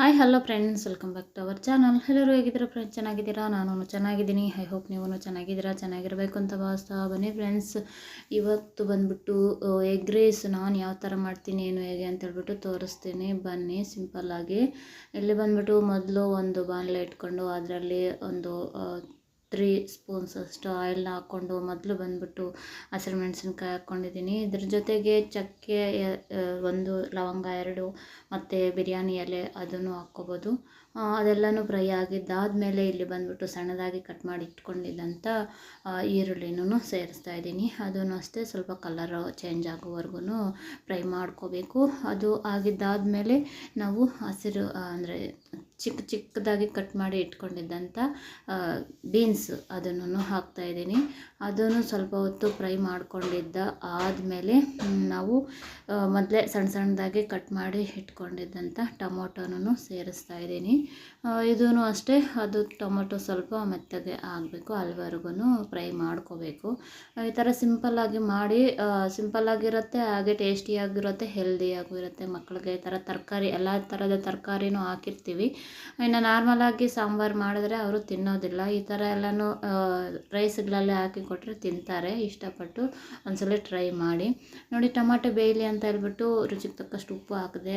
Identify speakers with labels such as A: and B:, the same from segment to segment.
A: Hi hello friends welcome back to our channel ಎಲ್ಲರೂ ಹೇಗಿದ್ದೀರಾ friends ಚೆನ್ನಾಗಿದ್ದೀರಾ? ನಾನು ಚೆನ್ನಾಗಿದ್ದೀನಿ. ಐ ಹೋಪ್ ನೀವು ಚೆನ್ನಾಗಿದ್ದೀರಾ? ಚೆನ್ನಾಗಿರಬೇಕು ಅಂತ ಭಾವಿಸ್ತಾ ಬನ್ನಿ ಫ್ರೆಂಡ್ಸ್ ಇವತ್ತು ಬಂದ್ಬಿಟ್ಟು ಎಗ್ ರೈಸ್ ನಾನು ಯಾವ ಥರ ಮಾಡ್ತೀನಿ, ಏನು ಹೇಗೆ ಅಂತ ಹೇಳ್ಬಿಟ್ಟು ತೋರಿಸ್ತೀನಿ. ಬನ್ನಿ ಸಿಂಪಲ್ಲಾಗಿ ಇಲ್ಲಿ ಬಂದ್ಬಿಟ್ಟು ಮೊದಲು ಒಂದು ಬಾಣಲೆ ಇಟ್ಕೊಂಡು, ಅದರಲ್ಲಿ ಒಂದು ತ್ರೀ ಸ್ಪೂನ್ಸ್ ಅಷ್ಟು ಆಯಿಲ್ನ ಹಾಕ್ಕೊಂಡು ಮೊದಲು ಬಂದ್ಬಿಟ್ಟು ಹಸಿರು ಮೆಣಸಿನ್ಕಾಯಿ ಹಾಕ್ಕೊಂಡಿದ್ದೀನಿ. ಇದ್ರ ಜೊತೆಗೆ ಚಕ್ಕೆ ಒಂದು ಲವಂಗ ಎರಡು ಮತ್ತು ಬಿರಿಯಾನಿ ಎಲೆ ಅದನ್ನು ಹಾಕ್ಕೋಬೋದು. ಅದೆಲ್ಲನೂ ಫ್ರೈ ಆಗಿದ್ದಾದಮೇಲೆ ಇಲ್ಲಿ ಬಂದ್ಬಿಟ್ಟು ಸಣ್ಣದಾಗಿ ಕಟ್ ಮಾಡಿ ಇಟ್ಕೊಂಡಿದ್ದಂಥ ಈರುಳ್ಳಿನೂ ಸೇರಿಸ್ತಾ ಇದ್ದೀನಿ. ಅದನ್ನು ಅಷ್ಟೇ ಸ್ವಲ್ಪ ಕಲರ್ ಚೇಂಜ್ ಆಗೋವರೆಗೂ ಫ್ರೈ ಮಾಡ್ಕೋಬೇಕು. ಅದು ಆಗಿದ್ದಾದಮೇಲೆ ನಾವು ಹಸಿರು ಅಂದರೆ ಚಿಕ್ಕ ಚಿಕ್ಕದಾಗಿ ಕಟ್ ಮಾಡಿ ಇಟ್ಕೊಂಡಿದ್ದಂಥ ಬೀನ್ಸ್ ಅದನ್ನು ಹಾಕ್ತಾ ಇದ್ದೀನಿ. ಅದನ್ನು ಸ್ವಲ್ಪ ಹೊತ್ತು ಫ್ರೈ ಮಾಡಿಕೊಂಡಿದ್ದ ಆದಮೇಲೆ ನಾವು ಮೊದಲೇ ಸಣ್ಣ ಸಣ್ಣದಾಗಿ ಕಟ್ ಮಾಡಿ ಇಟ್ಕೊಂಡಿದ್ದಂಥ ಟೊಮೊಟೊನೂ ಸೇರಿಸ್ತಾ ಇದ್ದೀನಿ. ಇದೂ ಅಷ್ಟೇ, ಅದು ಟೊಮೊಟೊ ಸ್ವಲ್ಪ ಮೆತ್ತಗೆ ಆಗಬೇಕು ಅಲ್ಲಿವರೆಗೂ ಫ್ರೈ ಮಾಡ್ಕೋಬೇಕು. ಈ ಥರ ಸಿಂಪಲ್ಲಾಗಿ ಮಾಡಿ ಸಿಂಪಲ್ಲಾಗಿರುತ್ತೆ, ಹಾಗೆ ಟೇಸ್ಟಿಯಾಗಿರುತ್ತೆ, ಹೆಲ್ದಿಯಾಗೂ ಇರುತ್ತೆ. ಮಕ್ಕಳಿಗೆ ಈ ಥರ ತರಕಾರಿ, ಎಲ್ಲ ಥರದ ತರಕಾರಿನೂ ಹಾಕಿರ್ತೀವಿ. ಇನ್ನು ನಾರ್ಮಲಾಗಿ ಸಾಂಬಾರು ಮಾಡಿದ್ರೆ ಅವರು ತಿನ್ನೋದಿಲ್ಲ. ಈ ಥರ ಎಲ್ಲನೂ ರೈಸ್ಗಳಲ್ಲೇ ಹಾಕಿ ಕೊಟ್ಟರೆ ತಿಂತಾರೆ. ಇಷ್ಟಪಟ್ಟು ಒಂದ್ಸಲ ಟ್ರೈ ಮಾಡಿ. ನೋಡಿ, ಟೊಮಾಟೊ ಬೇಯಲಿ ಅಂತ ಹೇಳ್ಬಿಟ್ಟು ರುಚಿಗೆ ತಕ್ಕಷ್ಟು ಉಪ್ಪು ಹಾಕಿದೆ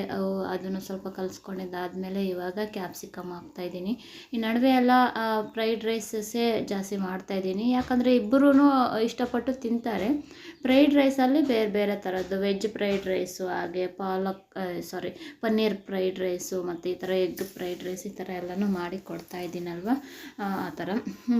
A: ಅದನ್ನು ಸ್ವಲ್ಪ ಕಲಿಸ್ಕೊಂಡಿದ್ದಾದಮೇಲೆ ಇವಾಗ ಕ್ಯಾಪ್ಸಿಕಮ್ ಹಾಕ್ತಾಯಿದ್ದೀನಿ ಈ ನಡುವೆ ಎಲ್ಲ ಫ್ರೈಡ್ ರೈಸಸ್ಸೇ ಜಾಸ್ತಿ ಮಾಡ್ತಾಯಿದ್ದೀನಿ ಯಾಕಂದರೆ ಇಬ್ಬರೂ ಇಷ್ಟಪಟ್ಟು ತಿಂತಾರೆ. ಫ್ರೈಡ್ ರೈಸಲ್ಲಿ ಬೇರೆ ಬೇರೆ ಥರದ್ದು ವೆಜ್ ಫ್ರೈಡ್ ರೈಸು ಹಾಗೆ palak sorry paneer fried rice ಮತ್ತು ಈ ಥರ ಎಗ್ ಫ್ರೈಡ್ ರೈಸ್ ಈ ಥರ ಎಲ್ಲನೂ ಮಾಡಿ ಕೊಡ್ತಾ ಇದ್ದೀನಲ್ವ? ಆ ಥರ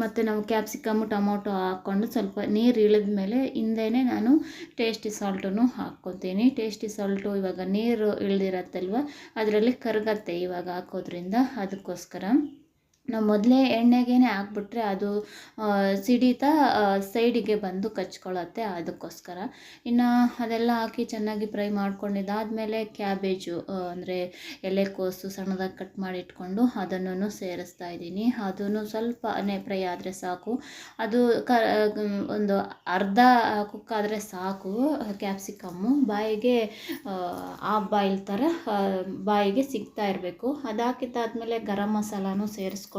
A: ಮತ್ತು ನಾವು ಕ್ಯಾಪ್ಸಿಕಮ್ಮು ಟೊಮೊಟೊ ಹಾಕ್ಕೊಂಡು ಸ್ವಲ್ಪ ನೀರು ಇಳಿದ ಮೇಲೆ ಹಿಂದೆನೇ ನಾನು ಟೇಸ್ಟಿ ಸಾಲ್ಟನ್ನು ಹಾಕ್ಕೊತೀನಿ. ಟೇಸ್ಟಿ ಸಾಲ್ಟು ಇವಾಗ ನೀರು ಇಳಿದಿರತ್ತಲ್ವ? ಅದರಲ್ಲಿ ಕರಗತ್ತೆ ಇವಾಗ ಹಾಕೋದ್ರಿಂದ ಅದಕ್ಕೋಸ್ಕರ. ನಾವು ಮೊದಲೇ ಎಣ್ಣೆಗೇ ಹಾಕ್ಬಿಟ್ರೆ ಅದು ಸಿಡಿತ ಸೈಡಿಗೆ ಬಂದು ಕಚ್ಕೊಳ್ಳುತ್ತೆ ಅದಕ್ಕೋಸ್ಕರ. ಇನ್ನು ಅದೆಲ್ಲ ಹಾಕಿ ಚೆನ್ನಾಗಿ ಫ್ರೈ ಮಾಡ್ಕೊಂಡಿದ್ದಾದಮೇಲೆ ಕ್ಯಾಬೇಜು ಅಂದರೆ ಎಲೆಕೋಸು ಸಣ್ಣದಾಗಿ ಕಟ್ ಮಾಡಿ ಇಟ್ಕೊಂಡು ಅದನ್ನು ಸೇರಿಸ್ತಾ ಇದ್ದೀನಿ. ಅದನ್ನು ಸ್ವಲ್ಪನೇ ಫ್ರೈ ಆದರೆ ಸಾಕು. ಅದು ಕ ಒಂದು ಅರ್ಧ ಕುಕ್ ಆದರೆ ಸಾಕು, ಕ್ಯಾಪ್ಸಿಕಮ್ಮು. ಬಾಯಿಗೆ, ಆ ಬಾಯಿಲ್ ಥರ ಬಾಯಿಗೆ ಸಿಗ್ತಾ ಇರಬೇಕು. ಅದು ಹಾಕಿದ್ದಾದಮೇಲೆ ಗರಂ ಮಸಾಲಾನು ಸೇರಿಸ್ಕೊಂಡು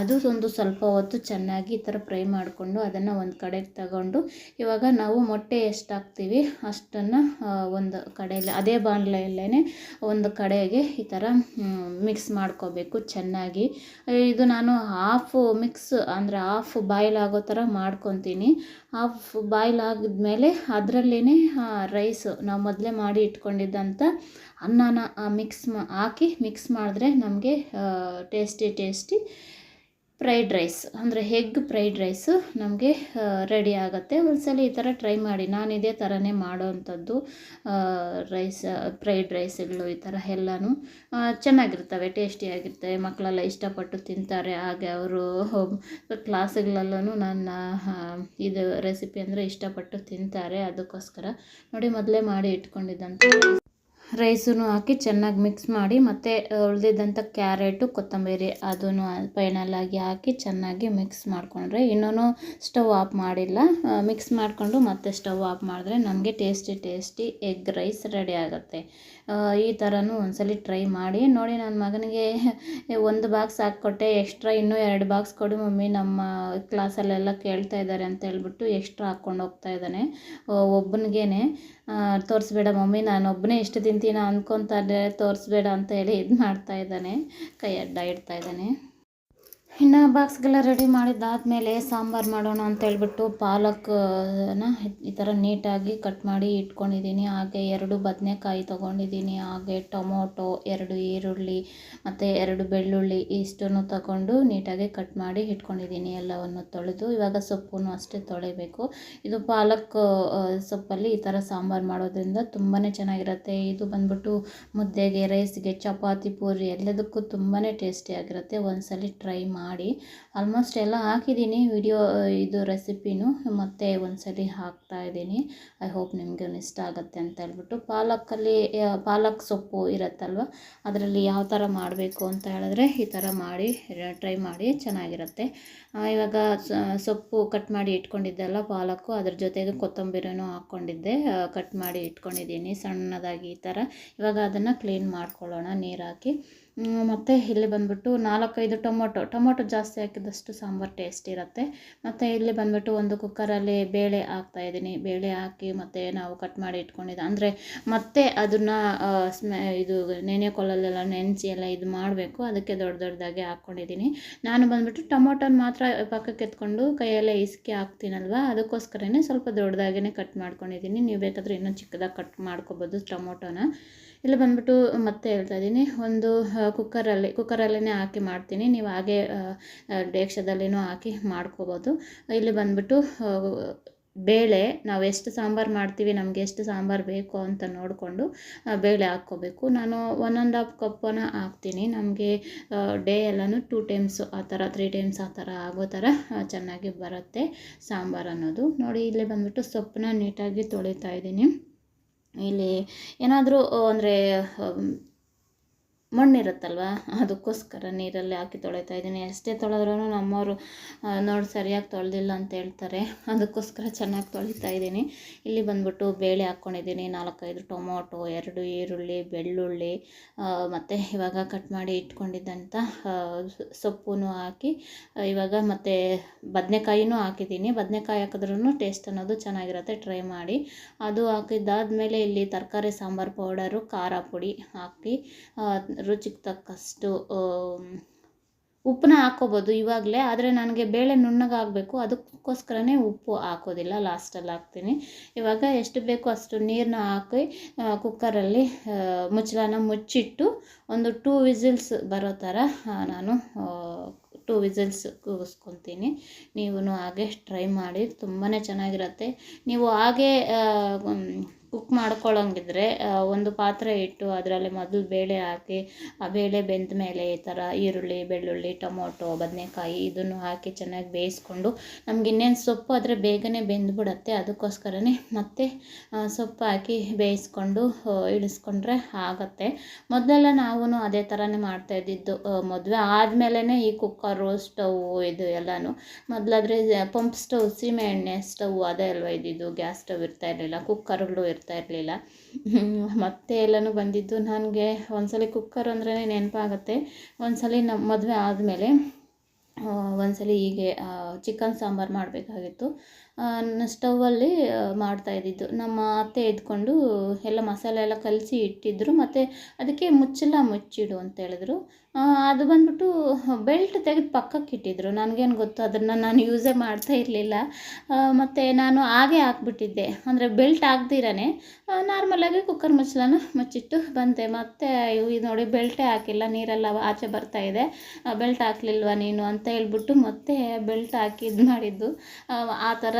A: ಅದು ಒಂದು ಸ್ವಲ್ಪ ಹೊತ್ತು ಚೆನ್ನಾಗಿ ಈ ಥರ ಫ್ರೈ ಮಾಡಿಕೊಂಡು ಅದನ್ನು ಒಂದು ಕಡೆಗೆ ತಗೊಂಡು ಇವಾಗ ನಾವು ಮೊಟ್ಟೆ ಎಷ್ಟು ಹಾಕ್ತೀವಿ ಅಷ್ಟನ್ನು ಒಂದು ಕಡೆಯಲ್ಲಿ, ಅದೇ ಬಾಣಲೆಯಲ್ಲೇ ಒಂದು ಕಡೆಗೆ ಈ ಥರ ಮಿಕ್ಸ್ ಮಾಡ್ಕೋಬೇಕು ಚೆನ್ನಾಗಿ. ಇದು ನಾನು ಹಾಫು ಮಿಕ್ಸ್ ಅಂದರೆ ಹಾಫ್ ಬಾಯ್ಲ್ ಆಗೋ ಥರ ಮಾಡ್ಕೊತೀನಿ. ಹಾಫ್ ಬಾಯ್ಲ್ ಆಗಿದ್ಮೇಲೆ ಅದರಲ್ಲೇ ರೈಸು ನಾವು ಮೊದಲೇ ಮಾಡಿ ಇಟ್ಕೊಂಡಿದ್ದಂಥ ಅನ್ನನ ಮಿಕ್ಸ್ ಮಾ, ಹಾಕಿ ಮಿಕ್ಸ್ ಮಾಡಿದ್ರೆ ನಮಗೆ ಟೇಸ್ಟಿ ಟೇಸ್ಟಿ ಫ್ರೈಡ್ ರೈಸ್ ಅಂದರೆ ಹೆಗ್ ಫ್ರೈಡ್ ರೈಸು ನಮಗೆ ರೆಡಿ ಆಗುತ್ತೆ. ಒಂದ್ಸಲ ಈ ಥರ ಟ್ರೈ ಮಾಡಿ. ನಾನು ಇದೇ ಥರನೇ ಮಾಡೋವಂಥದ್ದು ರೈಸ್ ಫ್ರೈಡ್ ರೈಸ್ಗಳು ಈ ಥರ ಎಲ್ಲನೂ ಚೆನ್ನಾಗಿರ್ತವೆ ಟೇಸ್ಟಿಯಾಗಿರ್ತವೆ ಮಕ್ಕಳೆಲ್ಲ ಇಷ್ಟಪಟ್ಟು ತಿಂತಾರೆ. ಹಾಗೆ ಅವರು ಕ್ಲಾಸ್ಗಳಲ್ಲೂ ನನ್ನ ಇದು ರೆಸಿಪಿ ಅಂದರೆ ಇಷ್ಟಪಟ್ಟು ತಿಂತಾರೆ. ಅದಕ್ಕೋಸ್ಕರ ನೋಡಿ, ಮೊದಲೇ ಮಾಡಿ ಇಟ್ಕೊಂಡಿದ್ದಂಥ ರೈಸನ್ನು ಹಾಕಿ ಚೆನ್ನಾಗಿ ಮಿಕ್ಸ್ ಮಾಡಿ ಮತ್ತು ಉಳಿದಿದ್ದಂಥ ಕ್ಯಾರೆಟು, ಕೊತ್ತಂಬರಿ ಅದನ್ನು ಫೈನಲಾಗಿ ಹಾಕಿ ಚೆನ್ನಾಗಿ ಮಿಕ್ಸ್ ಮಾಡಿಕೊಂಡ್ರೆ ಇನ್ನೂ ಸ್ಟವ್ ಆಫ್ ಮಾಡಿಲ್ಲ. ಮಿಕ್ಸ್ ಮಾಡಿಕೊಂಡು ಮತ್ತೆ ಸ್ಟವ್ ಆಫ್ ಮಾಡಿದ್ರೆ ನಮಗೆ tasty tasty egg rice ready ಆಗುತ್ತೆ. ಈ ಥರನೂ ಒಂದ್ಸಲಿ ಟ್ರೈ ಮಾಡಿ. ನೋಡಿ ನನ್ನ ಮಗನಿಗೆ ಒಂದು ಬಾಕ್ಸ್ ಹಾಕ್ಕೊಟ್ಟೆ ಎಕ್ಸ್ಟ್ರಾ ಇನ್ನೂ ಎರಡು ಬಾಕ್ಸ್ ಕೊಡು ಮಮ್ಮಿ, ನಮ್ಮ ಕ್ಲಾಸಲ್ಲೆಲ್ಲ ಕೇಳ್ತಾ ಇದ್ದಾರೆ ಅಂತ ಹೇಳ್ಬಿಟ್ಟು ಎಕ್ಸ್ಟ್ರಾ ಹಾಕ್ಕೊಂಡು ಹೋಗ್ತಾ ಇದ್ದಾನೆ. ಒಬ್ಬನಿಗೇನೆ. ತೋರಿಸ್ಬೇಡ ಮಮ್ಮಿ ನಾನು ಒಬ್ಬನೇ ಎಷ್ಟು ತಿಂತೀನ ಅಂದ್ಕೊತಾರೆ ತೋರಿಸ್ಬೇಡ ಅಂತ ಹೇಳಿ ಇದು ಮಾಡ್ತಾ ಇದ್ದಾನೆ, ಕೈ ಅಡ್ಡ ಇಡ್ತಾ ಇದ್ದಾನೆ. ಇನ್ನು ಬಾಕ್ಸ್ಗೆಲ್ಲ ರೆಡಿ ಮಾಡಿದ್ದಾದಮೇಲೆ ಸಾಂಬಾರು ಮಾಡೋಣ ಅಂತ ಹೇಳ್ಬಿಟ್ಟು ಪಾಲಕ್ನ ಈ ಥರ ನೀಟಾಗಿ ಕಟ್ ಮಾಡಿ ಇಟ್ಕೊಂಡಿದ್ದೀನಿ. ಹಾಗೆ ಎರಡು ಬದನೆಕಾಯಿ ತೊಗೊಂಡಿದ್ದೀನಿ. ಹಾಗೆ ಟೊಮೊಟೊ, ಎರಡು ಈರುಳ್ಳಿ ಮತ್ತು ಎರಡು ಬೆಳ್ಳುಳ್ಳಿ ಇಷ್ಟನ್ನು ತಗೊಂಡು ನೀಟಾಗಿ ಕಟ್ ಮಾಡಿ ಇಟ್ಕೊಂಡಿದ್ದೀನಿ ಎಲ್ಲವನ್ನು ತೊಳೆದು. ಇವಾಗ ಸೊಪ್ಪನ್ನು ಅಷ್ಟೇ ತೊಳೆಯಬೇಕು. ಇದು ಪಾಲಕ್ ಸೊಪ್ಪಲ್ಲಿ ಈ ಥರ ಸಾಂಬಾರು ಮಾಡೋದ್ರಿಂದ ತುಂಬಾ ಚೆನ್ನಾಗಿರುತ್ತೆ. ಇದು ಬಂದ್ಬಿಟ್ಟು ಮುದ್ದೆಗೆ, ರೈಸ್ಗೆ, ಚಪಾತಿ, ಪೂರಿ ಎಲ್ಲದಕ್ಕೂ ತುಂಬಾ ಟೇಸ್ಟಿಯಾಗಿರುತ್ತೆ. ಒಂದ್ಸಲಿ ಟ್ರೈ ಮಾಡಿ ಆಲ್ಮೋಸ್ಟ್ ಎಲ್ಲ ಹಾಕಿದ್ದೀನಿ ವಿಡಿಯೋ ಇದು ರೆಸಿಪಿನೂ ಮತ್ತೆ ಒಂದ್ಸಲಿ ಹಾಕ್ತಾ ಇದ್ದೀನಿ. ಐ ಹೋಪ್ ನಿಮಗೆ ಇಷ್ಟ ಆಗುತ್ತೆ ಅಂತ ಹೇಳ್ಬಿಟ್ಟು. ಪಾಲಕಲ್ಲಿ, ಪಾಲಕ್ ಸೊಪ್ಪು ಇರುತ್ತಲ್ವ? ಅದರಲ್ಲಿ ಯಾವ ಥರ ಮಾಡಬೇಕು ಅಂತ ಹೇಳಿದ್ರೆ ಈ ಥರ ಮಾಡಿ ಟ್ರೈ ಮಾಡಿ ಚೆನ್ನಾಗಿರುತ್ತೆ. ಇವಾಗ ಸೊಪ್ಪು ಕಟ್ ಮಾಡಿ ಇಟ್ಕೊಂಡಿದ್ದೆಲ್ಲ ಪಾಲಕ್ಕು. ಅದ್ರ ಜೊತೆಗೆ ಕೊತ್ತಂಬರಿನೂ ಹಾಕ್ಕೊಂಡಿದ್ದೆ. ಕಟ್ ಮಾಡಿ ಇಟ್ಕೊಂಡಿದ್ದೀನಿ ಸಣ್ಣದಾಗಿ ಈ ಥರ ಇವಾಗ ಅದನ್ನು ಕ್ಲೀನ್ ಮಾಡ್ಕೊಳ್ಳೋಣ ನೀರು ಹಾಕಿ ಮತ್ತು ಇಲ್ಲಿ ಬಂದ್ಬಿಟ್ಟು ನಾಲ್ಕೈದು ಟೊಮೊಟೊ. ಟೊಮೊಟೊ ಜಾಸ್ತಿ ಹಾಕಿದಷ್ಟು ಸಾಂಬಾರು ಟೇಸ್ಟ್ ಇರುತ್ತೆ. ಮತ್ತು ಇಲ್ಲಿ ಬಂದ್ಬಿಟ್ಟು ಒಂದು ಕುಕ್ಕರಲ್ಲಿ ಬೇಳೆ ಹಾಕ್ತಾಯಿದ್ದೀನಿ ಬೇಳೆ ಹಾಕಿ ಮತ್ತು ನಾವು ಕಟ್ ಮಾಡಿ ಇಟ್ಕೊಂಡಿದ್ದೆ, ಅಂದರೆ ಮತ್ತೆ ಅದನ್ನು ಸ್ಮೆ, ಇದು ನೆನೆಕೊಳ್ಳಲ್ಲೆಲ್ಲ ನೆನೆಸಿ ಎಲ್ಲ ಇದು ಮಾಡಬೇಕು. ಅದಕ್ಕೆ ದೊಡ್ಡ ದೊಡ್ಡದಾಗಿ ಹಾಕ್ಕೊಂಡಿದ್ದೀನಿ ನಾನು ಬಂದ್ಬಿಟ್ಟು ಟೊಮೊಟೊನ ಮಾತ್ರ ಪಕ್ಕಕ್ಕೆ ಎತ್ಕೊಂಡು ಕೈಯಲ್ಲೇ ಇಸ್ಕಿ ಹಾಕ್ತೀನಲ್ವ? ಅದಕ್ಕೋಸ್ಕರನೇ ಸ್ವಲ್ಪ ದೊಡ್ಡದಾಗೇ ಕಟ್ ಮಾಡ್ಕೊಂಡಿದ್ದೀನಿ. ನೀವು ಬೇಕಾದರೆ ಇನ್ನೂ ಚಿಕ್ಕದಾಗಿ ಕಟ್ ಮಾಡ್ಕೊಬೋದು ಟೊಮೊಟೊನ. ಇಲ್ಲಿ ಬಂದ್ಬಿಟ್ಟು ಮತ್ತೆ ಹೇಳ್ತಾ ಇದ್ದೀನಿ. ಒಂದು ಕುಕ್ಕರಲ್ಲಿ ಕುಕ್ಕರಲ್ಲೇ ಹಾಕಿ ಮಾಡ್ತೀನಿ. ನೀವು ಹಾಗೆ ಡೇಕ್ಷದಲ್ಲಿನೂ ಹಾಕಿ ಮಾಡ್ಕೋಬೋದು. ಇಲ್ಲಿ ಬಂದ್ಬಿಟ್ಟು ಬೇಳೆ, ನಾವು ಎಷ್ಟು ಸಾಂಬಾರು ಮಾಡ್ತೀವಿ, ನಮಗೆ ಎಷ್ಟು ಸಾಂಬಾರು ಬೇಕು ಅಂತ ನೋಡಿಕೊಂಡು ಬೇಳೆ ಹಾಕ್ಕೋಬೇಕು. ನಾನು ಒನ್ ಆ್ಯಂಡ್ ಹಾಫ್ ಕಪ್ಪನ್ನು ಹಾಕ್ತೀನಿ. ನಮಗೆ ಡೇ ಎಲ್ಲನೂ ಟೂ ಟೈಮ್ಸು ಆ ಥರ ತ್ರೀ ಟೈಮ್ಸ್ ಆ ಥರ ಆಗೋ ಥರ ಚೆನ್ನಾಗಿ ಬರುತ್ತೆ ಸಾಂಬಾರು ಅನ್ನೋದು. ನೋಡಿ, ಇಲ್ಲಿ ಬಂದ್ಬಿಟ್ಟು ಸೊಪ್ಪನ್ನ ನೀಟಾಗಿ ತೊಳಿತಾ ಇದ್ದೀನಿ. ಇಲ್ಲಿ ಏನಾದರೂ, ಅಂದರೆ ಮಣ್ಣಿರುತ್ತಲ್ವ? ಅದಕ್ಕೋಸ್ಕರ ನೀರಲ್ಲಿ ಹಾಕಿ ತೊಳಿತಾ ಇದ್ದೀನಿ. ಎಷ್ಟೇ ತೊಳೆದ್ರೂ ನಮ್ಮವರು ನೋಡಿ ಸರಿಯಾಗಿ ತೊಳೆದಿಲ್ಲ ಅಂತ ಹೇಳ್ತಾರೆ. ಅದಕ್ಕೋಸ್ಕರ ಚೆನ್ನಾಗಿ ತೊಳಿತಾ ಇದ್ದೀನಿ. ಇಲ್ಲಿ ಬಂದ್ಬಿಟ್ಟು ಬೇಳೆ ಹಾಕ್ಕೊಂಡಿದ್ದೀನಿ. ನಾಲ್ಕೈದು ಟೊಮೊಟೊ, ಎರಡು ಈರುಳ್ಳಿ, ಬೆಳ್ಳುಳ್ಳಿ ಮತ್ತು ಇವಾಗ ಕಟ್ ಮಾಡಿ ಇಟ್ಕೊಂಡಿದ್ದಂಥ ಸೊಪ್ಪು ಹಾಕಿ ಇವಾಗ ಮತ್ತು ಬದನೆಕಾಯಿನೂ ಹಾಕಿದ್ದೀನಿ. ಬದನೆಕಾಯಿ ಹಾಕಿದ್ರೂ ಟೇಸ್ಟ್ ಅನ್ನೋದು ಚೆನ್ನಾಗಿರುತ್ತೆ. ಟ್ರೈ ಮಾಡಿ. ಅದು ಹಾಕಿದ್ದಾದಮೇಲೆ ಇಲ್ಲಿ ತರಕಾರಿ ಸಾಂಬಾರು ಪೌಡರು, ಖಾರ ಪುಡಿ ಹಾಕಿ ರುಚಿಗೆ ತಕ್ಕಷ್ಟು ಉಪ್ಪನ್ನ ಹಾಕ್ಕೋಬೋದು ಇವಾಗಲೇ. ಆದರೆ ನನಗೆ ಬೇಳೆ ನುಣ್ಣಗಾಗಬೇಕು. ಅದಕ್ಕೋಸ್ಕರನೇ ಉಪ್ಪು ಹಾಕೋದಿಲ್ಲ. ಲಾಸ್ಟಲ್ಲಿ ಹಾಕ್ತೀನಿ. ಇವಾಗ ಎಷ್ಟು ಬೇಕೋ ಅಷ್ಟು ನೀರನ್ನ ಹಾಕಿ ಕುಕ್ಕರಲ್ಲಿ ಮುಚ್ಚಳನ ಮುಚ್ಚಿಟ್ಟು ಒಂದು ಟೂ ವಿಸಿಲ್ಸ್ ಬರೋ ಥರ ನಾನು ಟೂ ವಿಸಿಲ್ಸ್ ಕೂಗಿಸ್ಕೊತೀನಿ. ನೀವು ಹಾಗೆ ಟ್ರೈ ಮಾಡಿ. ತುಂಬಾ ಚೆನ್ನಾಗಿರುತ್ತೆ. ನೀವು ಹಾಗೆ ಕುಕ್ ಮಾಡ್ಕೊಳ್ಳೋಂಗಿದ್ರೆ ಒಂದು ಪಾತ್ರೆ ಇಟ್ಟು ಅದರಲ್ಲಿ ಮೊದಲು ಬೇಳೆ ಹಾಕಿ, ಆ ಬೇಳೆ ಬೆಂದ ಮೇಲೆ ಈ ಥರ ಈರುಳ್ಳಿ, ಬೆಳ್ಳುಳ್ಳಿ, ಟೊಮೊಟೊ, ಬದನೆಕಾಯಿ ಇದನ್ನು ಹಾಕಿ ಚೆನ್ನಾಗಿ ಬೇಯಿಸ್ಕೊಂಡು, ನಮ್ಗೆ ಇನ್ನೇನು ಸೊಪ್ಪು ಆದರೆ ಬೇಗನೆ ಬೆಂದ್ಬಿಡತ್ತೆ. ಅದಕ್ಕೋಸ್ಕರನೇ ಮತ್ತೆ ಸೊಪ್ಪು ಹಾಕಿ ಬೇಯಿಸ್ಕೊಂಡು ಇಳಿಸ್ಕೊಂಡ್ರೆ ಆಗುತ್ತೆ. ಮೊದಲೆಲ್ಲ ನಾವು ಅದೇ ಥರನೇ ಮಾಡ್ತಾ ಇದ್ದಿದ್ದು. ಮದುವೆ ಆದಮೇಲೆ ಈ ಕುಕ್ಕರು ಸ್ಟವ್ ಇದು ಎಲ್ಲನೂ. ಮೊದಲಾದರೆ ಪಂಪ್ ಸ್ಟವ್ ಸೀಮೆ ಎಣ್ಣೆ ಸ್ಟವ್ ಅದೇ ಅಲ್ವಾ ಇದ್ದಿದ್ದು. ಗ್ಯಾಸ್ ಸ್ಟವ್ ಇರ್ತಾ ಇರಲಿಲ್ಲ. ಕುಕ್ಕರ್ಗಳು ಇರ್ತಾ ಇರಲಿಲ್ಲ. ಮತ್ತೆ ಎಲ್ಲನೂ ಬಂದಿದ್ದು ನನಗೆ ಒಂದ್ಸಲ ಕುಕ್ಕರ್ ಅಂದ್ರೆ ನೆನಪಾಗುತ್ತೆ. ಒಂದ್ಸಲ ನಮ್ಮ ಮದುವೆ ಆದಮೇಲೆ ಒಂದ್ಸಲ ಹೀಗೆ ಚಿಕನ್ ಸಾಂಬಾರು ಮಾಡಬೇಕಾಗಿತ್ತು. ಸ್ಟವ್ವಲ್ಲಿ ಮಾಡ್ತಾ ಇದ್ದಿದ್ದು. ನಮ್ಮ ಅತ್ತೆ ಇದ್ಕೊಂಡು ಎಲ್ಲ ಮಸಾಲೆ ಎಲ್ಲ ಕಲಸಿ ಇಟ್ಟಿದ್ದರು ಮತ್ತು ಅದಕ್ಕೆ ಮುಚ್ಚಳ ಮುಚ್ಚಿಡು ಅಂತ ಹೇಳಿದ್ರು. ಅದು ಬಂದ್ಬಿಟ್ಟು ಬೆಲ್ಟ್ ತೆಗೆದು ಪಕ್ಕಕ್ಕೆ ಇಟ್ಟಿದ್ರು. ನನಗೇನು ಗೊತ್ತು, ಅದನ್ನು ನಾನು ಯೂಸೇ ಮಾಡ್ತಾ ಇರಲಿಲ್ಲ. ಮತ್ತು ನಾನು ಹಾಗೆ ಹಾಕ್ಬಿಟ್ಟಿದ್ದೆ. ಅಂದರೆ ಬೆಲ್ಟ್ ಹಾಕ್ದಿರೇ ನಾರ್ಮಲಾಗಿ ಕುಕ್ಕರ್ ಮುಚ್ಚಲನ ಮುಚ್ಚಿಟ್ಟು ಬಂದೆ. ಮತ್ತು ಇದು ನೋಡಿ ಬೆಲ್ಟೇ ಹಾಕಿಲ್ಲ. ನೀರೆಲ್ಲ ಆಚೆ ಬರ್ತಾ ಇದೆ. ಬೆಲ್ಟ್ ಹಾಕ್ಲಿಲ್ವ ನೀನು ಅಂತ ಹೇಳ್ಬಿಟ್ಟು ಮತ್ತೆ ಬೆಲ್ಟ್ ಹಾಕಿ ಇದು ಮಾಡಿದ್ದು ಆ ಥರ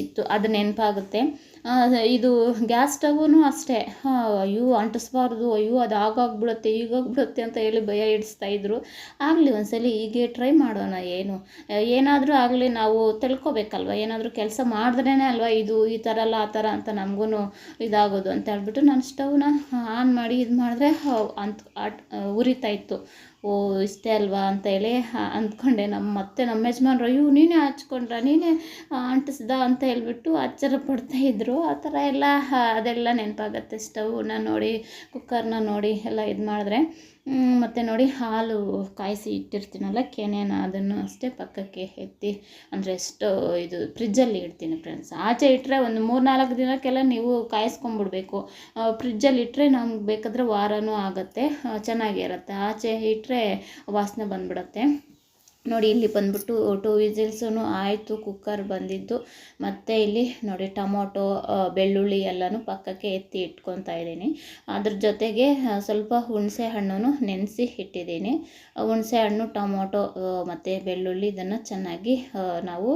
A: ಇತ್ತು, ಅದು ನೆನಪಾಗುತ್ತೆ. ಇದು ಗ್ಯಾಸ್ ಸ್ಟವ್ವೂ ಅಷ್ಟೇ. ಅಯ್ಯೋ, ಅಂಟಿಸ್ಬಾರ್ದು, ಅಯ್ಯೋ, ಅದು ಆಗಾಗ್ಬಿಡುತ್ತೆ ಈಗಾಗ್ಬಿಡುತ್ತೆ ಅಂತ ಹೇಳಿ ಭಯ ಇಡಿಸ್ತಾ ಇದ್ರು. ಆಗಲಿ ಒಂದ್ಸಲಿ ಹೀಗೆ ಟ್ರೈ ಮಾಡೋಣ, ಏನು? ಏನಾದರೂ ಆಗಲಿ ನಾವು ತಿಳ್ಕೊಬೇಕಲ್ವ? ಏನಾದರೂ ಕೆಲಸ ಮಾಡಿದ್ರೇ ಅಲ್ವಾ ಇದು, ಈ ಥರ ಅಲ್ಲ, ಆ ಥರ ಅಂತ ನಮಗೂ ಇದಾಗೋದು ಅಂತ ಹೇಳ್ಬಿಟ್ಟು ನಾನು ಸ್ಟವ್ನ ಆನ್ ಮಾಡಿ ಇದು ಮಾಡಿದ್ರೆ ಅಂತ ಉರಿತಾ ಇತ್ತು. ಓ, ಇಷ್ಟೇ ಅಲ್ವಾ ಅಂತೇಳಿ ಅಂದ್ಕೊಂಡೆ. ನಮ್ಮ ಮತ್ತೆ ನಮ್ಮ ಯಜಮಾನ್ರು, ಅಯ್ಯೋ, ನೀನೇ ಹಚ್ಕೊಂಡ್ರ, ನೀನೇ ಅಂಟಿಸ್ದ ಅಂತ ಹೇಳ್ಬಿಟ್ಟು ಆಶ್ಚರ್ಯ ಪಡ್ತಾ ಇದ್ರು. ಆ ಥರ ಎಲ್ಲ ಅದೆಲ್ಲ ನೆನಪಾಗತ್ತೆ. ಸ್ಟವ್ನ ನೋಡಿ, ಕುಕ್ಕರ್ನ ನೋಡಿ ಎಲ್ಲ ಇದು ಮಾಡಿದ್ರೆ ಮತ್ತು ನೋಡಿ ಹಾಲು ಕಾಯಿಸಿ ಇಟ್ಟಿರ್ತೀನಲ್ಲ ಕೆನೆನ ಅದನ್ನು ಅಷ್ಟೇ ಪಕ್ಕಕ್ಕೆ ಎತ್ತಿ, ಅಂದರೆ ಎಷ್ಟು ಇದು ಫ್ರಿಜ್ಜಲ್ಲಿ ಇಡ್ತೀನಿ ಫ್ರೆಂಡ್ಸ್ ಆಚೆ ಇಟ್ಟರೆ ಒಂದು ಮೂರು ನಾಲ್ಕು ದಿನಕ್ಕೆಲ್ಲ ನೀವು ಕಾಯಿಸ್ಕೊಂಬಿಡ್ಬೇಕು. ಫ್ರಿಜ್ಜಲ್ಲಿ ಇಟ್ಟರೆ ನಮ್ಗೆ ಬೇಕಾದರೆ ವಾರನೂ ಆಗುತ್ತೆ ಚೆನ್ನಾಗಿರುತ್ತೆ. ಆಚೆ ಇಟ್ಟರೆ ವಾಸನೆ ಬಂದ್ಬಿಡುತ್ತೆ. ನೋಡಿ, ಇಲ್ಲಿ ಬಂದ್ಬಿಟ್ಟು ಟೂ ವಿಸಿಲ್ಸೂ ಆಯಿತು ಕುಕ್ಕರ್ ಬಂದಿದ್ದು. ಮತ್ತು ಇಲ್ಲಿ ನೋಡಿ, ಟೊಮೊಟೊ ಬೆಳ್ಳುಳ್ಳಿ ಎಲ್ಲನೂ ಪಕ್ಕಕ್ಕೆ ಎತ್ತಿ ಇಟ್ಕೊತಾ ಇದ್ದೀನಿ. ಅದ್ರ ಜೊತೆಗೆ ಸ್ವಲ್ಪ ಹುಣಸೆ ಹಣ್ಣು ನೆನೆಸಿ ಇಟ್ಟಿದ್ದೀನಿ. ಹುಣಸೆ ಹಣ್ಣು, ಟೊಮೊಟೊ ಮತ್ತು ಬೆಳ್ಳುಳ್ಳಿ ಇದನ್ನು ಚೆನ್ನಾಗಿ ನಾವು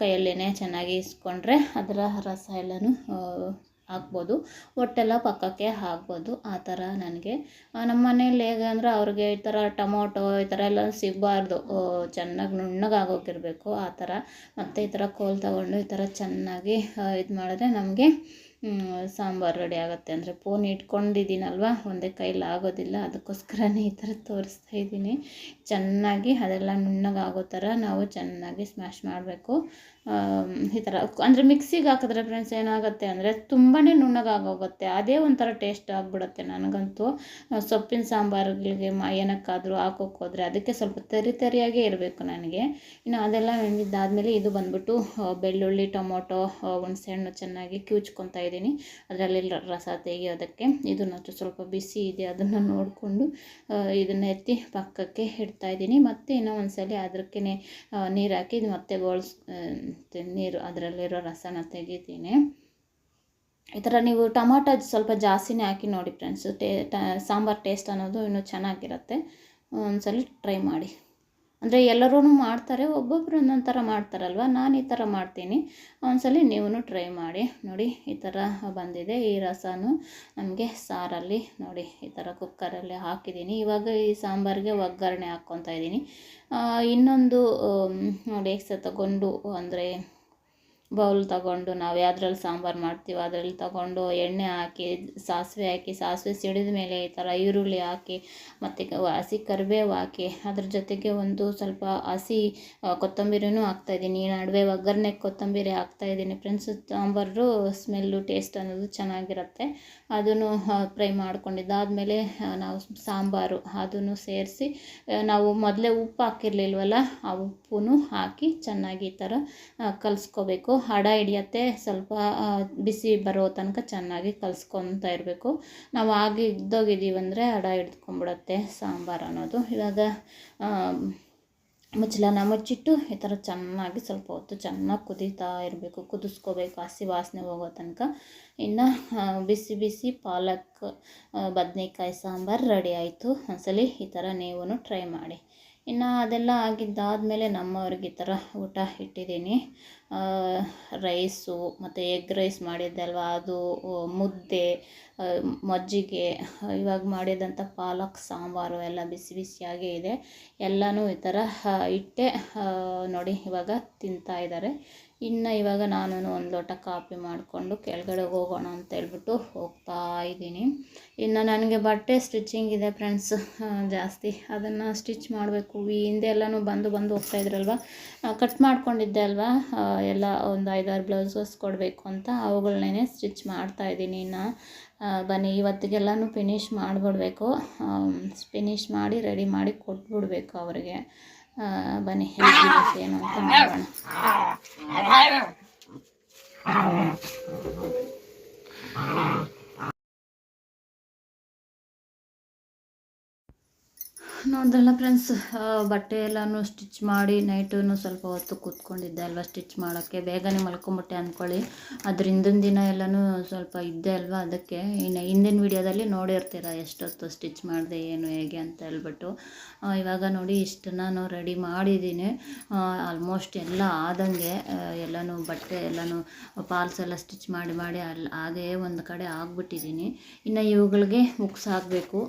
A: ಕೈಯಲ್ಲೇ ಚೆನ್ನಾಗಿ ಇಸ್ಕೊಂಡ್ರೆ ಅದರ ರಸ ಎಲ್ಲನೂ ಹಾಕ್ಬೋದು. ಒಟ್ಟೆಲ್ಲ ಪಕ್ಕಕ್ಕೆ ಹಾಕ್ಬೋದು. ಆ ಥರ ನನಗೆ. ನಮ್ಮ ಮನೇಲಿ ಹೇಗೆ ಅಂದರೆ ಅವ್ರಿಗೆ ಈ ಥರ ಟೊಮೊಟೊ, ಈ ಥರ ಎಲ್ಲ ಸಿಗಬಾರ್ದು. ಚೆನ್ನಾಗಿ ನುಣ್ಣಗಾಗೋಗಿರಬೇಕು ಆ ಥರ. ಮತ್ತು ಈ ಥರ ಕೋಲ್ ತಗೊಂಡು ಈ ಥರ ಚೆನ್ನಾಗಿ ಇದು ಮಾಡಿದ್ರೆ ನಮಗೆ ಸಾಂಬಾರು ರೆಡಿ ಆಗುತ್ತೆ ಅಂದರೆ ಫೋನ್ ಇಟ್ಕೊಂಡಿದ್ದೀನಲ್ವ? ಒಂದೇ ಕೈಲಿ ಆಗೋದಿಲ್ಲ. ಅದಕ್ಕೋಸ್ಕರನೇ ಈ ಥರ ತೋರಿಸ್ತಾ ಇದ್ದೀನಿ. ಚೆನ್ನಾಗಿ ಅದೆಲ್ಲ ನುಣ್ಣಗಾಗೋ ಥರ ನಾವು ಚೆನ್ನಾಗಿ ಸ್ಮ್ಯಾಶ್ ಮಾಡಬೇಕು. ಈ ಥರ ಅಂದರೆ ಮಿಕ್ಸಿಗೆ ಹಾಕಿದ್ರೆ ಫ್ರೆಂಡ್ಸ್ ಏನಾಗುತ್ತೆ ಅಂದರೆ ತುಂಬಾ ನುಣ್ಣಗಾಗೋಗುತ್ತೆ. ಅದೇ ಒಂಥರ ಟೇಸ್ಟ್ ಆಗಿಬಿಡುತ್ತೆ ನನಗಂತೂ. ಸೊಪ್ಪಿನ ಸಾಂಬಾರುಗಳಿಗೆ ಮ, ಏನಕ್ಕಾದರೂ ಹಾಕೋಕೆ ಹೋದರೆ ಅದಕ್ಕೆ ಸ್ವಲ್ಪ ತರಿ ತರಿಯಾಗೇ ಇರಬೇಕು ನನಗೆ. ಇನ್ನು ಅದೆಲ್ಲ ನೆಂದಿದ್ದಾದಮೇಲೆ ಇದು ಬಂದ್ಬಿಟ್ಟು ಬೆಳ್ಳುಳ್ಳಿ, ಟೊಮೊಟೊ ಹುಣಸೆ ಹಣ್ಣು ಚೆನ್ನಾಗಿ ಇದ್ದೀನಿ. ಅದರಲ್ಲಿ ರಸ ತೆಗೆಯೋದಕ್ಕೆ ಇದನ್ನು ಸ್ವಲ್ಪ ಬಿಸಿ ಇದೆ, ಅದನ್ನು ನೋಡಿಕೊಂಡು ಇದನ್ನು ಎತ್ತಿ ಪಕ್ಕಕ್ಕೆ ಇಡ್ತಾ ಇದ್ದೀನಿ. ಮತ್ತೆ ಇನ್ನೂ ಸಲ ಅದಕ್ಕೆ ನೀರು ಹಾಕಿ ಮತ್ತೆ ಗೋಳ್ಸ್ ನೀರು ಅದರಲ್ಲಿರೋ ರಸನ ತೆಗಿತೀನಿ. ಈ ಥರ ನೀವು ಟೊಮಾಟೊ ಸ್ವಲ್ಪ ಜಾಸ್ತಿನೇ ಹಾಕಿ ನೋಡಿ ಫ್ರೆಂಡ್ಸು ಟ ಸಾಂಬಾರು ಟೇಸ್ಟ್ ಅನ್ನೋದು ಇನ್ನೂ ಚೆನ್ನಾಗಿರುತ್ತೆ. ಒಂದ್ಸಲ ಟ್ರೈ ಮಾಡಿ. ಅಂದರೆ ಎಲ್ಲರೂ ಮಾಡ್ತಾರೆ, ಒಬ್ಬೊಬ್ರು ಒಂದೊಂದು ಥರ ಮಾಡ್ತಾರಲ್ವ? ನಾನು ಈ ಥರ ಮಾಡ್ತೀನಿ. ಒಂದ್ಸಲ ನೀವು ಟ್ರೈ ಮಾಡಿ. ನೋಡಿ, ಈ ಥರ ಬಂದಿದೆ ಈ ರಸನೂ. ನಮಗೆ ಸಾರಲ್ಲಿ ನೋಡಿ, ಈ ಥರ ಕುಕ್ಕರಲ್ಲಿ ಹಾಕಿದ್ದೀನಿ. ಇವಾಗ ಈ ಸಾಂಬಾರಿಗೆ ಒಗ್ಗರಣೆ ಹಾಕ್ಕೊತಾ ಇದ್ದೀನಿ. ಇನ್ನೊಂದು ನೋಡಿ ಎಕ್ಸ ತಗೊಂಡು, ಅಂದರೆ ಬೌಲ್ ತಗೊಂಡು ನಾವು ಯಾವ್ದ್ರಲ್ಲಿ ಸಾಂಬಾರು ಮಾಡ್ತೀವೋ ಅದರಲ್ಲಿ ತಗೊಂಡು ಎಣ್ಣೆ ಹಾಕಿ ಸಾಸಿವೆ ಹಾಕಿ ಸಾಸಿವೆ ಸಿಡಿದ ಮೇಲೆ ಈ ಥರ ಈರುಳ್ಳಿ ಹಾಕಿ ಮತ್ತು ಹಸಿ ಕರಿಬೇವು ಹಾಕಿ ಅದ್ರ ಜೊತೆಗೆ ಒಂದು ಸ್ವಲ್ಪ ಹಸಿ ಕೊತ್ತಂಬರಿನೂ ಹಾಕ್ತಾಯಿದ್ದೀನಿ ಈ ನಡುವೆ ಒಗ್ಗರಣೆಗೆ ಕೊತ್ತಂಬರಿ ಹಾಕ್ತಾಯಿದ್ದೀನಿ ಫ್ರೆಂಡ್ಸ್ ಸಾಂಬಾರು ಸ್ಮೆಲ್ಲು ಟೇಸ್ಟ್ ಅನ್ನೋದು ಚೆನ್ನಾಗಿರುತ್ತೆ. ಅದನ್ನು ಫ್ರೈ ಮಾಡ್ಕೊಂಡಿದ್ದಾದಮೇಲೆ ನಾವು ಸಾಂಬಾರು ಅದನ್ನು ಸೇರಿಸಿ ನಾವು ಮೊದಲೇ ಉಪ್ಪು ಹಾಕಿರಲಿಲ್ವಲ್ಲ ಆ ಉಪ್ಪು ಹಾಕಿ ಚೆನ್ನಾಗಿ ಈ ಥರ ಆ, ಹಡ ಹಿಡಿಯತ್ತೆ, ಸ್ವಲ್ಪ ಬಿಸಿ ಬರೋ ತನಕ ಚೆನ್ನಾಗಿ ಕಲಿಸ್ಕೊತಾ ಇರಬೇಕು. ನಾವು ಆಗಿ ಇದ್ದೋಗಿದ್ದೀವಿ ಅಂದರೆ ಹಡ ಹಿಡ್ಕೊಂಬಿಡತ್ತೆ ಸಾಂಬಾರು ಅನ್ನೋದು. ಇವಾಗ ಮುಚ್ಚಲನ ಮುಚ್ಚಿಟ್ಟು ಈ ಥರ ಚೆನ್ನಾಗಿ ಸ್ವಲ್ಪ ಹೊತ್ತು ಚೆನ್ನಾಗಿ ಕುದೀತಾ ಇರಬೇಕು. ಕುದಿಸ್ಕೋಬೇಕು, ಹಸಿ ವಾಸನೆ ಹೋಗೋ ತನಕ. ಇನ್ನು ಬಿಸಿ ಬಿಸಿ ಪಾಲಕ್ ಬದನೇಕಾಯಿ ಸಾಂಬಾರು ರೆಡಿ ಆಯಿತು. ಒಂದ್ಸಲಿ ಈ ಥರ ನೀವು ಟ್ರೈ ಮಾಡಿ. ಇನ್ನು ಅದೆಲ್ಲ ಆಗಿದ್ದಾದಮೇಲೆ ನಮ್ಮವ್ರಿಗೆ ಈ ಥರ ಊಟ ಇಟ್ಟಿದ್ದೀನಿ. ರೈಸು ಮತ್ತು ಎಗ್ ರೈಸ್ ಮಾಡಿದ್ದೆ ಅಲ್ವಾ? ಅದು ಮುದ್ದೆ ಮಜ್ಜಿಗೆ ಇವಾಗ ಮಾಡಿದಂಥ ಪಾಲಕ್, ಸಾಂಬಾರು ಎಲ್ಲ ಬಿಸಿ ಬಿಸಿಯಾಗೇ ಇದೆ. ಎಲ್ಲನೂ ಈ ಥರ ಇಟ್ಟೆ ನೋಡಿ ಇವಾಗ ತಿಂತಾ ಇದ್ದಾರೆ. ಇನ್ನು ಇವಾಗ ನಾನು ಒಂದು ಲೋಟ ಕಾಫಿ ಮಾಡಿಕೊಂಡು ಕೆಳಗಡೆ ಹೋಗೋಣ ಅಂತ ಹೇಳ್ಬಿಟ್ಟು ಹೋಗ್ತಾ ಇದ್ದೀನಿ. ಇನ್ನು ನನಗೆ ಬಟ್ಟೆ ಸ್ಟಿಚಿಂಗ್ ಇದೆ ಫ್ರೆಂಡ್ಸ್ ಜಾಸ್ತಿ. ಅದನ್ನು ಸ್ಟಿಚ್ ಮಾಡಬೇಕು. ಈ ಹಿಂದೆ ಎಲ್ಲನೂ ಬಂದು ಬಂದು ಹೋಗ್ತಾ ಇದ್ರಲ್ವ? ಕಟ್ ಮಾಡ್ಕೊಂಡಿದ್ದೆ ಅಲ್ವಾ? ಎಲ್ಲ ಒಂದು ಐದಾರು ಬ್ಲೌಸಸ್ ಕೊಡಬೇಕು ಅಂತ. ಅವುಗಳನ್ನೇ ಸ್ಟಿಚ್ ಮಾಡ್ತಾ ಇದ್ದೀನಿ ಇನ್ನು. ಬನ್ನಿ, ಇವತ್ತಿಗೆಲ್ಲನೂ ಫಿನಿಶ್ ಮಾಡಿಬಿಡ್ಬೇಕು. ಫಿನಿಶ್ ಮಾಡಿ ರೆಡಿ ಮಾಡಿ ಕೊಟ್ಬಿಡ್ಬೇಕು ಅವರಿಗೆ. ಬನ್ನಿ ಏನು ಅಂತ ನೋಡೋಣ. ನೋಡಿದ್ರಲ್ಲ ಫ್ರೆಂಡ್ಸ್ ಬಟ್ಟೆ ಎಲ್ಲನೂ ಸ್ಟಿಚ್ ಮಾಡಿ ನೈಟೂ ಸ್ವಲ್ಪ ಹೊತ್ತು ಕೂತ್ಕೊಂಡಿದ್ದೆ ಅಲ್ವಾ ಸ್ಟಿಚ್ ಮಾಡೋಕ್ಕೆ. ಬೇಗನೆ ಮಲ್ಕೊಂಬಿಟ್ಟೆ ಅಂದ್ಕೊಳ್ಳಿ ಅದ್ರ ಹಿಂದಿನ ದಿನ ಎಲ್ಲನೂ ಸ್ವಲ್ಪ ಇದ್ದೆ ಅಲ್ವಾ ಅದಕ್ಕೆ. ಇನ್ನು ಹಿಂದಿನ ವೀಡಿಯೋದಲ್ಲಿ ನೋಡಿರ್ತೀರ ಎಷ್ಟೊತ್ತು ಸ್ಟಿಚ್ ಮಾಡಿದೆ, ಏನು, ಹೇಗೆ ಅಂತ ಹೇಳ್ಬಿಟ್ಟು. ಇವಾಗ ನೋಡಿ ಇಷ್ಟು ನಾನು ರೆಡಿ ಮಾಡಿದ್ದೀನಿ. ಆಲ್ಮೋಸ್ಟ್ ಎಲ್ಲ ಆದಂಗೆ. ಎಲ್ಲನೂ ಬಟ್ಟೆ ಎಲ್ಲನೂ, ಪಾಲ್ಸ್ ಎಲ್ಲ ಸ್ಟಿಚ್ ಮಾಡಿ ಮಾಡಿ ಅಲ್ಲಿ ಹಾಗೇ ಒಂದು ಕಡೆ ಆಗಿಬಿಟ್ಟಿದ್ದೀನಿ. ಇನ್ನು ಇವುಗಳಿಗೆ ಹಾಕಬೇಕು.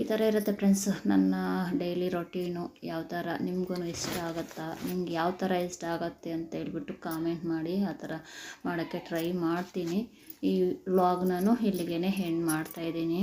A: ಈ ಥರ ಇರುತ್ತೆ ಫ್ರೆಂಡ್ಸ್, ನನ್ನ ಡೈಲಿ ರೊಟೀನು ಯಾವ ಥರ ನಿಮ್ಗೂ ಇಷ್ಟ ಆಗುತ್ತಾ, ನಿಮ್ಗೆ ಯಾವ ಥರ ಇಷ್ಟ ಆಗುತ್ತೆ ಅಂತ ಹೇಳ್ಬಿಟ್ಟು ಕಾಮೆಂಟ್ ಮಾಡಿ, ಆ ಥರ ಮಾಡೋಕ್ಕೆ ಟ್ರೈ ಮಾಡ್ತೀನಿ. ಈ ವ್ಲಾಗ್ ನಾನು ಇಲ್ಲಿಗೆ ಹೆಣ್ಣು ಮಾಡ್ತಾಯಿದ್ದೀನಿ